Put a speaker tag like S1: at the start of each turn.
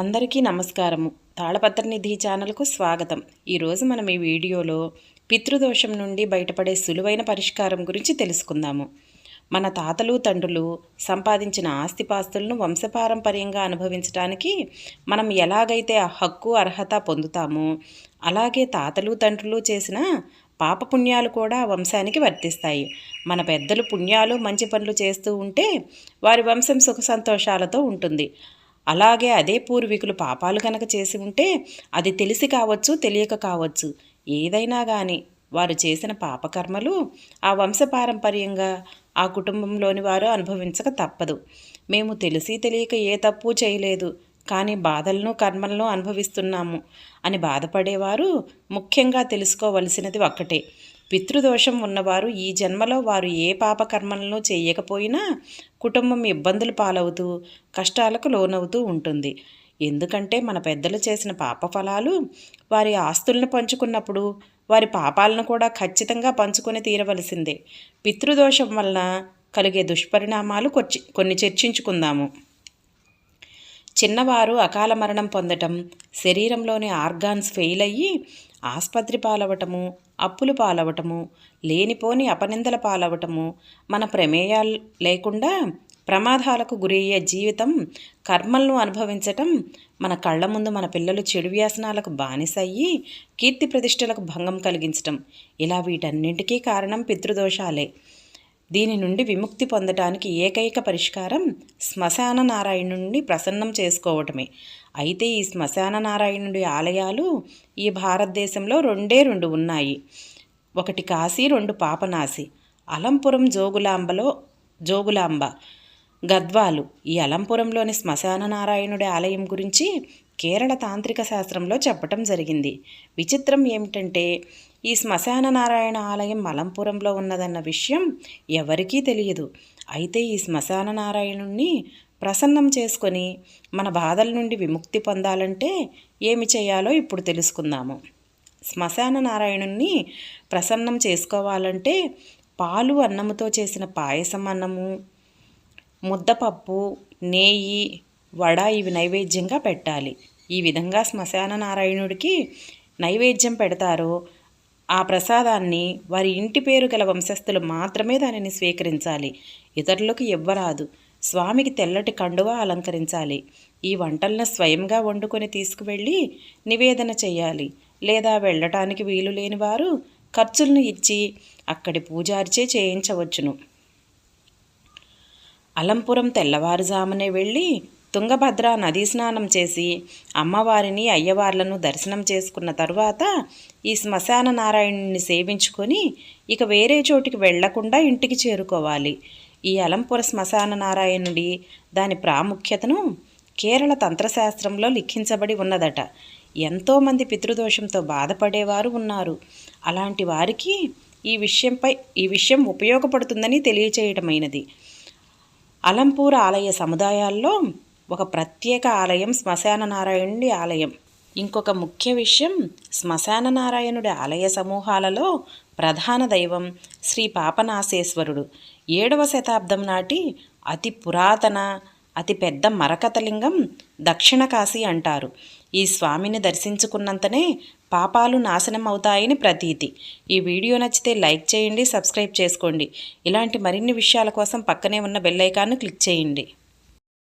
S1: అందరికీ నమస్కారము. తాళపత్రనిధి ఛానల్కు స్వాగతం. ఈరోజు మనం ఈ వీడియోలో పితృదోషం నుండి బయటపడే సులువైన పరిష్కారం గురించి తెలుసుకుందాము. మన తాతలు తండ్రులు సంపాదించిన ఆస్తిపాస్తులను వంశపారంపర్యంగా అనుభవించడానికి మనం ఎలాగైతే ఆ హక్కు అర్హత పొందుతామో అలాగే తాతలు తండ్రులు చేసిన పాపపుణ్యాలు కూడా వంశానికి వర్తిస్తాయి. మన పెద్దలు పుణ్యాలు మంచి పనులు చేస్తూ ఉంటే వారి వంశం సుఖ సంతోషాలతో ఉంటుంది. అలాగే అదే పూర్వీకులు పాపాలు కనుక చేసి ఉంటే అది తెలిసి కావచ్చు తెలియక కావచ్చు. ఏదైనా కానీ వారు చేసిన పాపకర్మలు ఆ వంశపారంపర్యంగా ఆ కుటుంబంలోని వారు అనుభవించక తప్పదు. మేము తెలిసి తెలియక ఏ తప్పు చేయలేదు కానీ బాధలను కర్మలను అనుభవిస్తున్నాము అని బాధపడేవారు ముఖ్యంగా తెలుసుకోవలసినది ఒక్కటే. పితృదోషం ఉన్నవారు ఈ జన్మలో వారు ఏ పాపకర్మలను చేయకపోయినా కుటుంబం ఇబ్బందులు పాలవుతూ కష్టాలకు లోనవుతూ ఉంటుంది. ఎందుకంటే మన పెద్దలు చేసిన పాప ఫలాలు వారి ఆస్తులను పంచుకున్నప్పుడు వారి పాపాలను కూడా ఖచ్చితంగా పంచుకొని తీరవలసిందే. పితృదోషం వలన కలిగే దుష్పరిణామాలు కొచ్చి కొన్ని చర్చించుకుందాము. చిన్నవారు అకాల మరణం పొందటం శరీరంలోని ఆర్గాన్స్ ఫెయిల్ అయ్యి ఆసుపత్రి పాలవటము అప్పులు పాలవటము లేనిపోని అపనిందల పాలవటము మన ప్రమేయాలు లేకుండా ప్రమాదాలకు గురయ్యే జీవితం కర్మలను అనుభవించటం మన కళ్ళ ముందు మన పిల్లలు చెడు వ్యాసనాలకు బానిసయ్యి కీర్తి ప్రతిష్టలకు భంగం కలిగించటం. ఇలా వీటన్నింటికీ కారణం పితృదోషాలే. దీని నుండి విముక్తి పొందటానికి ఏకైక పరిష్కారం శ్మశాన నారాయణుడిని ప్రసన్నం చేసుకోవటమే. అయితే ఈ శ్మశాన నారాయణుడి ఆలయాలు ఈ భారతదేశంలో రెండే రెండు ఉన్నాయి. ఒకటి కాశీ రెండు పాపనాశి. అలంపురం జోగులాంబలో జోగులాంబ. గద్వాలు ఈ అలంపురంలోని శ్మశాన నారాయణుడి ఆలయం గురించి కేరళ తాంత్రిక శాస్త్రంలో చెప్పటం జరిగింది. విచిత్రం ఏమిటంటే ఈ శ్మశాన నారాయణ ఆలయం మలంపురంలో ఉన్నదన్న విషయం ఎవరికీ తెలియదు. అయితే ఈ శ్మశాన నారాయణుణ్ణి ప్రసన్నం చేసుకొని మన బాధల నుండి విముక్తి పొందాలంటే ఏమి చేయాలో ఇప్పుడు తెలుసుకుందాము. శ్మశాన నారాయణుణ్ణి ప్రసన్నం చేసుకోవాలంటే పాలు అన్నముతో చేసిన పాయసం అన్నము ముద్దపప్పు నెయ్యి వడ ఇవి నైవేద్యంగా పెట్టాలి. ఈ విధంగా శ్మశాన నారాయణుడికి నైవేద్యం పెడతారో. ఆ ప్రసాదాన్ని వారి ఇంటి పేరు గల వంశస్థులు మాత్రమే దానిని స్వీకరించాలి. ఇతరులకు ఇవ్వరాదు. స్వామికి తెల్లటి కండువా అలంకరించాలి. ఈ వంటలను స్వయంగా వండుకొని తీసుకువెళ్ళి నివేదన చేయాలి లేదా వెళ్ళటానికి వీలు లేని వారు ఖర్చులను ఇచ్చి అక్కడి పూజారిచే చేయించవచ్చును. అలంపురం తెల్లవారుజామునే వెళ్ళి తుంగభద్ర నదీ స్నానం చేసి అమ్మవారిని అయ్యవార్లను దర్శనం చేసుకున్న తరువాత ఈ శ్మశాన నారాయణుని సేవించుకొని ఇక వేరే చోటికి వెళ్ళకుండా ఇంటికి చేరుకోవాలి. ఈ అలంపుర శ్మశాన నారాయణుడి దాని ప్రాముఖ్యతను కేరళ తంత్రశాస్త్రంలో లిఖించబడి ఉన్నదట. ఎంతోమంది పితృదోషంతో బాధపడేవారు ఉన్నారు. అలాంటి వారికి ఈ విషయంపై ఈ విషయం ఉపయోగపడుతుందని తెలియచేయటమైనది. అలంపూర్ ఆలయ సముదాయాల్లో ఒక ప్రత్యేక ఆలయం శ్మశాన నారాయణుడి ఆలయం. ఇంకొక ముఖ్య విషయం శ్మశాన నారాయణుడి ఆలయ సమూహాలలో ప్రధాన దైవం శ్రీ పాపనాశేశ్వరుడు. ఏడవ శతాబ్దం నాటి అతి పురాతన అతి పెద్ద మరకతలింగం దక్షిణ కాశీ అంటారు. ఈ స్వామిని దర్శించుకున్నంతనే పాపాలు నాశనం అవుతాయని ప్రతీతి. ఈ వీడియో నచ్చితే లైక్ చేయండి సబ్స్క్రైబ్ చేసుకోండి. ఇలాంటి మరిన్ని విషయాల కోసం పక్కనే ఉన్న బెల్ ఐకాన్ను క్లిక్ చేయండి.